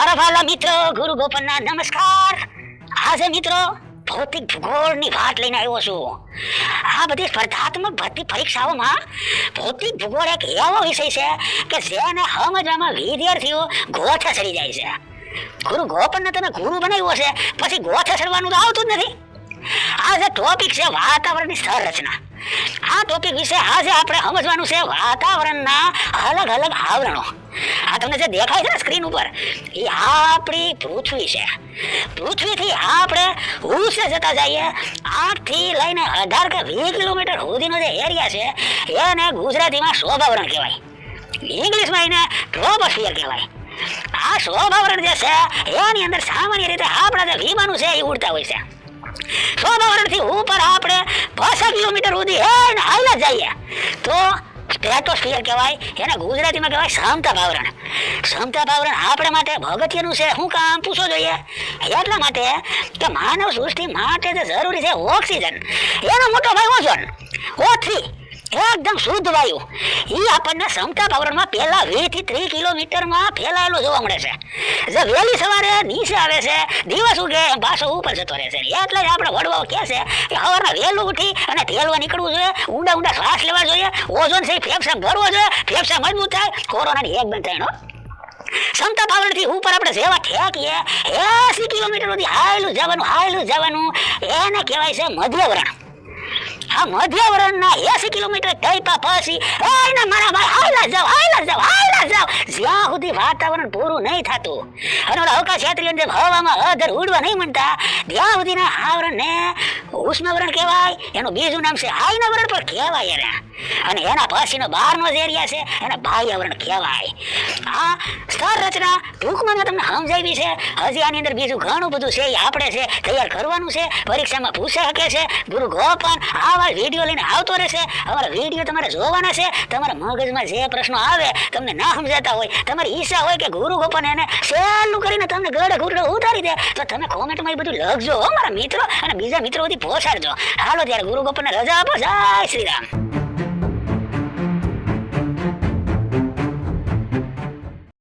મારા વાલા મિત્રો, ગુરુ ગોપનના નમસ્કાર. આજે મિત્રો, ભૌતિક ભૂગોળની વાત લઈને આવ્યો છું. આ બધી સ્પર્ધાત્મક ભરતી પરીક્ષાઓમાં ભૌતિક ભૂગોળ એક એવો વિષય છે કે જેને સમજવામાં વિદ્યાર્થીઓ ગોથે ચડી જાય છે. ગુરુ ગોપનને તમે ગુરુ બનાવ્યો છે, પછી ગોથે ચડવાનું તો આવતું જ નથી. આ જે ટોપિક છે વાતાવરણની સંરચના. આ ટોપિક વિશે આજે આપણે સમજવાનું છે વાતાવરણના અલગ અલગ આવરણો. આ તમને જે દેખાય છે ને સ્ક્રીન ઉપર, એ આપણી પૃથ્વી છે. પૃથ્વીથી આપણે ઉસે જતા જઈએ, આઠથી લઈને અઢાર કે વીસ કિલોમીટર સુધીનો જે એરિયા છે, એને ગુજરાતીમાં શોભાવરણ કહેવાય. ઇંગ્લિશમાં એને ટ્રોપોસ્ફિયર કહેવાય. આ શોભાવરણ જે છે, એની અંદર સામાન્ય રીતે આપણા જે વિમાનું છે, એ ઉડતા હોય છે. ઉપર પાસઠ કિલોમીટર સુધી એને હાલ્યા જઈએ. તો સ્ટ્રેટોસ્ફિયર કહેવાય, એને ગુજરાતીમાં કહેવાય સમતા ભાવરણ. સમતા ભાવરણ આપણા માટે અગત્યનું છે. શું કામ પૂછો જોઈએ. એટલા માટે કે માનવ સૃષ્ટિ માટે જે જરૂરી છે ઓક્સિજન. એનો મોટો ભાઈ ઓઝોન. ઓ થ્રી એકદમ શુદ્ધ વાયુ. એ આપણને સમતા પાવરમાં પહેલા વીસથી ત્રીસ કિલોમીટરમાં ફેલાયેલો જોવા મળે છે. જે વહેલી સવારે નીચે આવે છે, દિવસ ઉગે પાછો ઉપર જતો રહે છે. એટલે જ આપણે વડવાઓ કહે છે કે સવારના વહેલું ઉઠી અને ફેલવા નીકળવું જોઈએ, ઊંડા ઊંડા શ્વાસ લેવા જોઈએ, ઓઝોન છે ફેફસા ભરવો જોઈએ, ફેફસા મજબૂત થાય, કોરોનાની એક બંધ થાય નો સમતા પાવરથી ઉપર આપણે જેવા ઠેકીએ એસી કિલોમીટર સુધી હાયલું જવાનું હાયલું જવાનું, એને કહેવાય છે મધ્યવરણ. આ મધ્યવરણના એસી કિલોમીટર ટઈપા પછી એને મારા ભાઈ હાલા જાવ હાલા જાવ હાલા જાવ જ્યાં સુધી વાતાવરણ પૂરું નહીં થતું અને ઓલા અવકાશ યાત્રીઓ જેમ હવામાં અધર ઉડવા નહીં મળતા ત્યાં સુધીના આવરણને ઉષ્ણવરણ કહેવાય. એનું બીજું નામ છે આયનવરણ પણ કહેવાય એને. અને એના પછીનો બહારનો જે એરિયા છે, એને બાહ્યવરણ કહેવાય. આ સ્તર રચના ટૂંકમાં મેં તમને સમજાવી છે. હજી આની અંદર બીજું ઘણું બધું છે, એ આપણે છે, તૈયાર કરવાનું છે. પરીક્ષામાં પૂછી શકે છે, ગુરુ ગોપન આવા વીડિયો લઈને આવતો રહેશે, અમારા વીડિયો તમારે જોવાના છે, તમારા મગજમાં જે પ્રશ્નો આવે, તમને ના સમજાતા હોય, તમારી ઈચ્છા હોય કે ગુરુ ગોપન એને સહેલું કરીને તમને ગળે ઘૂંટડે ઉતારી દે, તો તમે કોમેન્ટમાં એ બધું લખજો હો, મારા મિત્રો, અને બીજા મિત્રો બધી પહોંચાડજો. હાલો ત્યારે ગુરુ ગોપનને રજા આપો. જય શ્રી રામ.